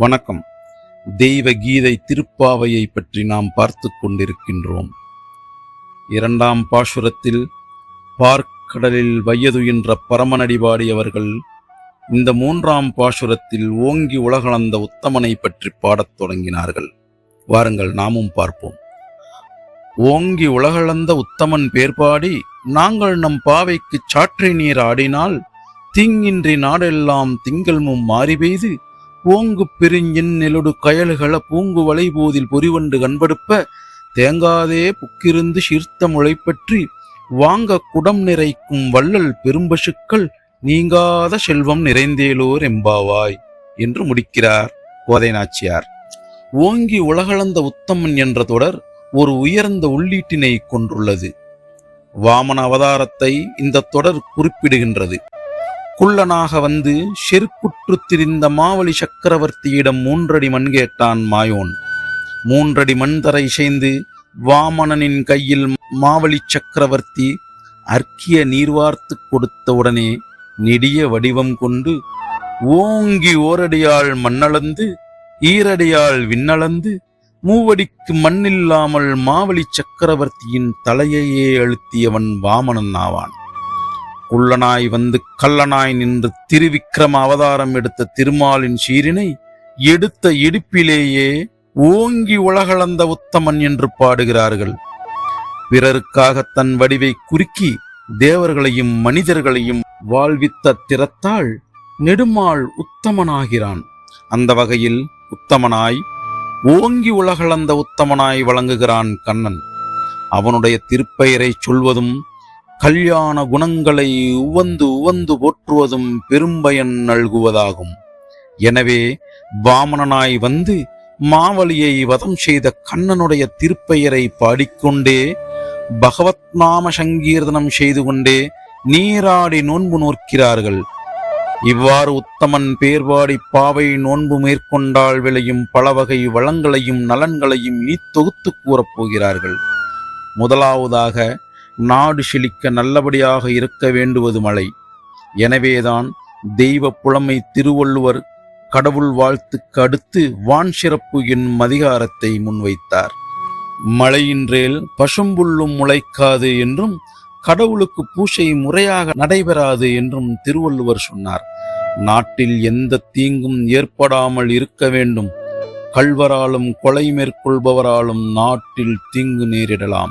வணக்கம். தெய்வ கீதை திருப்பாவையை பற்றி நாம் பார்த்து கொண்டிருக்கின்றோம். இரண்டாம் பாசுரத்தில் பார்க்கடலில் வையதுயின்ற பரமனடிபாடி அவர்கள் இந்த மூன்றாம் பாசுரத்தில் ஓங்கி உலகளந்த உத்தமனை பற்றி பாடத் தொடங்கினார்கள். வாருங்கள் நாமும் பார்ப்போம். ஓங்கி உலகளந்த உத்தமன் பேர்பாடி நாங்கள் நம் பாவைக்குச் சாற்றை நீர் ஆடினால் தீங்கின்றி நாடெல்லாம் திங்கள்மும் மாறி பெய்து ஓங்கு பிரிஞ்சின் நெலுடு கயல்கள பூங்கு வளைபோதில் பொறிவண்டு கண்படுப்ப தேங்காதே புக்கிருந்து சீர்த்த முளைப்பற்றி வாங்க குடம் நிறைக்கும் வள்ளல் பெரும்பசுக்கள் நீங்காத செல்வம் நிறைந்தேலோர் எம்பாவாய் என்று முடிக்கிறார் கோதை நாச்சியார். ஓங்கி உலகளந்த உத்தமன் என்ற தொடர் ஒரு உயர்ந்த உள்ளீட்டினை கொண்டுள்ளது. வாமன அவதாரத்தை இந்த தொடர் குறிப்பிடுகின்றது. குள்ளனாக வந்து செருக்குற்று திரிந்த மாவலி சக்கரவர்த்தியிடம் மூன்றடி மண் கேட்டான் மாயோன். மூன்றடி மண் தர இசைந்து வாமனனின் கையில் மாவலி சக்கரவர்த்தி அர்க்கிய நீர்வார்த்து கொடுத்தவுடனே நெடிய வடிவம் கொண்டு ஓங்கி ஓரடியால் மண்ணளந்து ஈரடியால் விண்ணளந்து மூவடிக்கு மண்ணில்லாமல் மாவலி சக்கரவர்த்தியின் தலையையே அழுத்தியவன் வாமணன் ஆவான். குள்ளனாய் வந்து கள்ளனாய் நின்று திருவிக்கிரம அவதாரம் எடுத்த திருமாலின் சீரினை எடுத்த இடுப்பிலேயே ஓங்கி உலகளந்த உத்தமன் என்று பாடுகிறார்கள். பிறருக்காக தன் வடிவை குறுக்கி தேவர்களையும் மனிதர்களையும் வாழ்வித்த திறத்தால் நெடுமாள் உத்தமனாகிறான். அந்த வகையில் உத்தமனாய் ஓங்கி உலகளந்த உத்தமனாய் வழங்குகிறான் கண்ணன். அவனுடைய திருப்பெயரை சொல்வதும் கல்யாண குணங்களை உவந்து உவந்து போற்றுவதும் பெரும்பயன் நல்குவதாகும். எனவே வாமனனாய் வந்து மாவலியை வதம் செய்த கண்ணனுடைய திருப்பெயரை பாடிக்கொண்டே பகவத் நாம சங்கீர்த்தனம் செய்து கொண்டே நீராடி நோன்பு நோக்கிறார்கள் இவ்வாறு உத்தமன் பேர்வாடி பாவை நோன்பு மேற்கொண்டால் விளையும் பல வகை வளங்களையும் நலன்களையும் நீ தொகுத்து கூறப் போகிறார்கள். முதலாவதாக நாடு செழிக்க நல்லபடியாக இருக்க வேண்டுவது மழை. எனவேதான் தெய்வ புலமை திருவள்ளுவர் கடவுள் வாழ்த்துக்கு அடுத்து வான் சிறப்பு என்னும் அதிகாரத்தை முன்வைத்தார். மழையின்றேல் பசும்புல்லும் முளைக்காது என்றும் கடவுளுக்கு பூசை முறையாக நடைபெறாது என்றும் திருவள்ளுவர் சொன்னார். நாட்டில் எந்த தீங்கும் ஏற்படாமல் இருக்க வேண்டும். கள்வராலும் கொலை மேற்கொள்பவராலும் நாட்டில் தீங்கு நேரிடலாம்.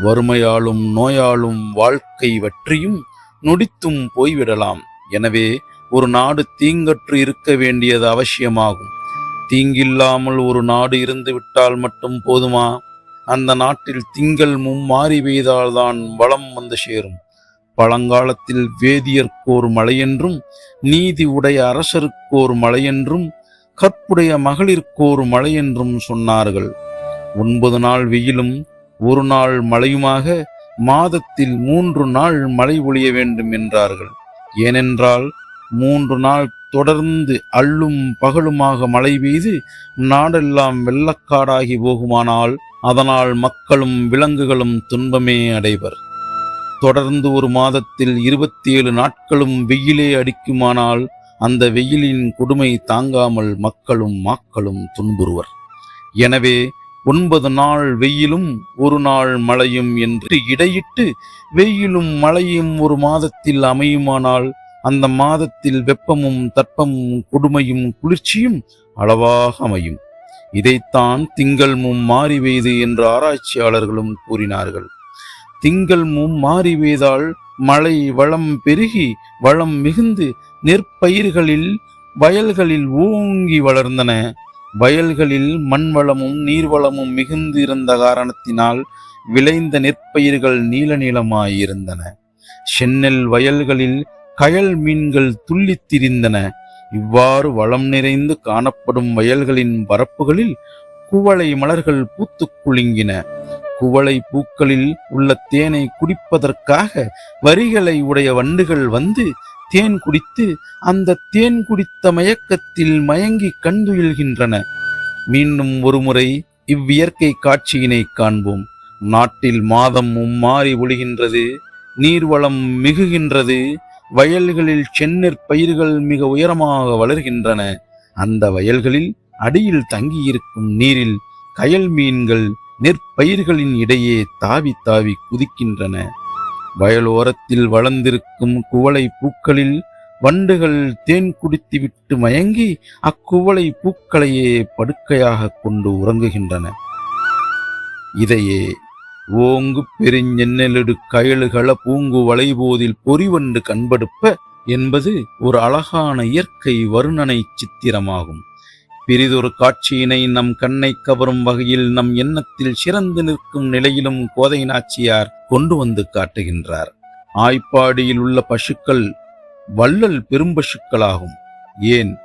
வறுமையாலும் நோயாலும் வாழ்க்கை வற்றியும் நொடித்தும் போய்விடலாம். எனவே ஒரு நாடு தீங்கற்று இருக்க வேண்டியது அவசியமாகும். தீங்கில்லாமல் ஒரு நாடு இருந்து விட்டால் மட்டும் போதுமா? அந்த நாட்டில் திங்கள் மும்மாறி பெய்தால்தான் வளம் வந்து சேரும். பழங்காலத்தில் வேதியர்க்கோர் மழையென்றும் நீதி உடைய அரசருக்கோர் மழையென்றும் கற்புடைய மகளிர்க்கோர் மழையென்றும் சொன்னார்கள். ஒன்பது நாள் வெயிலும் ஒரு நாள் மழையுமாக மாதத்தில் மூன்று நாள் மழை ஒழிய வேண்டும் என்றார்கள். ஏனென்றால் மூன்று நாள் தொடர்ந்து அள்ளும் பகலுமாக மழை பெய்து நாடெல்லாம் வெள்ளக்காடாகி போகுமானால் அதனால் மக்களும் விலங்குகளும் துன்பமே அடைவர். தொடர்ந்து ஒரு மாதத்தில் இருபத்தி ஏழு நாட்களும் வெயிலே அடிக்குமானால் அந்த வெயிலின் கொடுமை தாங்காமல் மக்களும் மாக்களும் துன்புறுவர். எனவே ஒன்பது நாள் வெயிலும் ஒரு நாள் மழையும் என்று இடையிட்டு வெயிலும் மழையும் ஒரு மாதத்தில் அமையுமானால் அந்த மாதத்தில் வெப்பமும் தட்பமும் கொடுமையும் குளிர்ச்சியும் அளவாக அமையும். இதைத்தான் திங்கள்மும் மாறிவேது மாறி என்று ஆராய்ச்சியாளர்களும் கூறினார்கள். திங்கள்மும் மாறிவேதால் மாறி மழை வளம் பெருகி வளம் மிகுந்து நெற்பயிர்களில் வயல்களில் ஓங்கி வளர்ந்தன. வயல்களில் மண் வளமும் நீர்வளமும் மிகுந்து இருந்த காரணத்தினால் விளைந்த நெற்பயிர்கள் நீல நீளமாயிருந்தன. சென்னெல் வயல்களில் கயல் மீன்கள் துள்ளித் திரிந்தன. இவ்வாறு வளம் நிறைந்து காணப்படும் வயல்களின் பரப்புகளில் குவளை மலர்கள் பூத்துக் குலுங்கின. குவளை பூக்களில் உள்ள தேனை குடிப்பதற்காக வரிகளை உடைய வண்டுகள் வந்து தேன் குடித்து அந்த தேன் குடித்த மயக்கத்தில் மயங்கி கண்டுயில்கின்றன மீண்டும் ஒருமுறை இவ்வியற்கை காட்சியினை காண்போம். நாட்டில் மாதம் மும்மாறி ஒழுகின்றது நீர்வளம் மிகுகின்றது வயல்களில் செந்நெற் பயிர்கள் மிக உயரமாக வளர்கின்றன. அந்த வயல்களில் அடியில் தங்கியிருக்கும் நீரில் கயல் மீன்கள் நெற்பயிர்களின் இடையே தாவி தாவி குதிக்கின்றன. வயலோரத்தில் வளர்ந்திருக்கும் குவளை பூக்களில் வண்டுகள் தேன் குடித்துவிட்டு மயங்கி அக்குவளை பூக்களையே படுக்கையாக கொண்டு உறங்குகின்றன. இதையே ஓங்கு பெருஞ்சென்னலெடு கயலுகள பூங்கு வளைபோதில் பொறிவண்டு கண்படுப்ப என்பது ஒரு அழகான இயற்கை வருணனை சித்திரமாகும். பிரிதொரு காட்சியினை நம் கண்ணை கவரும் வகையில் நம் எண்ணத்தில் சிறந்து நிற்கும் நிலையிலும் கோதை நாச்சியார் கொண்டு வந்து காட்டுகின்றார். ஆய்ப்பாடியில் உள்ள பசுக்கள் வள்ளல் பெரும்பசுக்களாகும். ஏன்?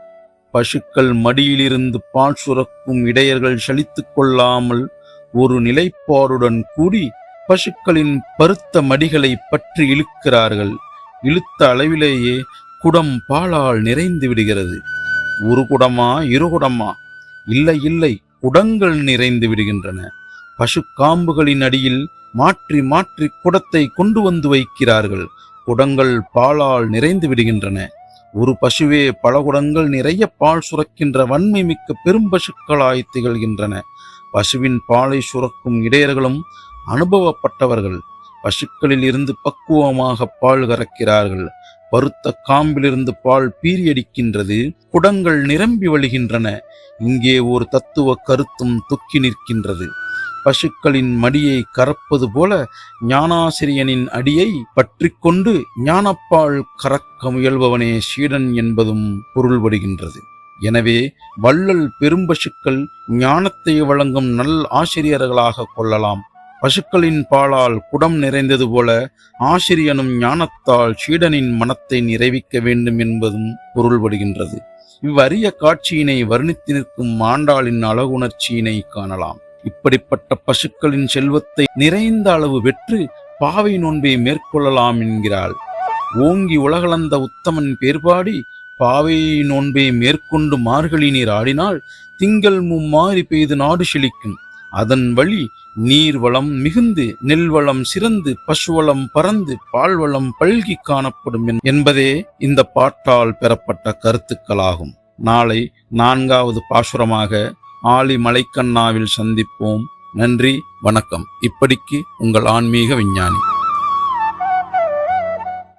பசுக்கள் மடியிலிருந்து பால் சுரக்கும் இடையர்கள் சலித்துக் கொள்ளாமல் ஒரு நிலைப்பாடுடன் கூடி பசுக்களின் பருத்த மடிகளை பற்றி இழுக்கிறார்கள். இழுத்த அளவிலேயே குடம் பாலால் நிறைந்து விடுகிறது. ஒரு குடமா இரு குடமா? இல்லை இல்லை குடங்கள் நிறைந்து விடுகின்றன. பசு காம்புகளின் அடியில் மாற்றி மாற்றி குடத்தை கொண்டு வந்து வைக்கிறார்கள். குடங்கள் பாலால் நிறைந்து விடுகின்றன. ஒரு பசுவே பல குடங்கள் நிறைய பால் சுரக்கின்ற வன்மை மிக்க பெரும்பசுக்களாய் திகழ்கின்றன. பசுவின் பாலை சுரக்கும் இடையர்களும் அனுபவப்பட்டவர்கள். பசுக்களில் இருந்து பக்குவமாக பால் கறக்கிறார்கள். பருத்த காம்பிலிருந்து பால் பீரியடிக்கின்றது குடங்கள் நிரம்பி வழிகின்றன. இங்கே ஒரு தத்துவ கருத்தும் துக்கி நிற்கின்றது. பசுக்களின் மடியை கறப்பது போல ஞானாசிரியனின் அடியை பற்றி கொண்டு ஞானப்பால் கறக்க முயல்பவனே சீடன் என்பதும் பொருள்படுகின்றது. எனவே வள்ளல் பெரும்பசுக்கள் ஞானத்தை வழங்கும் நல் ஆசிரியர்களாக கொள்ளலாம். பசுக்களின் பாலால் குடம் நிறைந்தது போல ஆசிரியனும் ஞானத்தால் சீடனின் மனத்தை நிறைவிக்க வேண்டும் என்பதும் பொருள்படுகின்றது. இவ்வரிய காட்சியினை வர்ணித்து நிற்கும் மாண்டாளின் அழகுணர்ச்சியினை காணலாம். இப்படிப்பட்ட பசுக்களின் செல்வத்தை நிறைந்த அளவு வெற்று பாவை நோன்பை மேற்கொள்ளலாம் என்கிறாள். ஓங்கி உலகளந்த உத்தமன் பேர்பாடி பாவை நோன்பை மேற்கொண்டு மார்கழி நீர் ஆடினால் திங்கள் மும்மாறி பெய்து நாடு செழிக்கும். அதன் வழி நீர்வளம் மிகுந்து நெல் வளம் சிறந்து பசுவளம் பறந்து பால்வளம் பல்கி காணப்படும் என்பதே இந்த பாட்டால் பெறப்பட்ட கருத்துக்களாகும். நாளை நான்காவது பாசுரமாக ஆலி மலைக்கண்ணாவில் சந்திப்போம். நன்றி வணக்கம். இப்படிக்கு உங்கள் ஆன்மீக விஞ்ஞானி.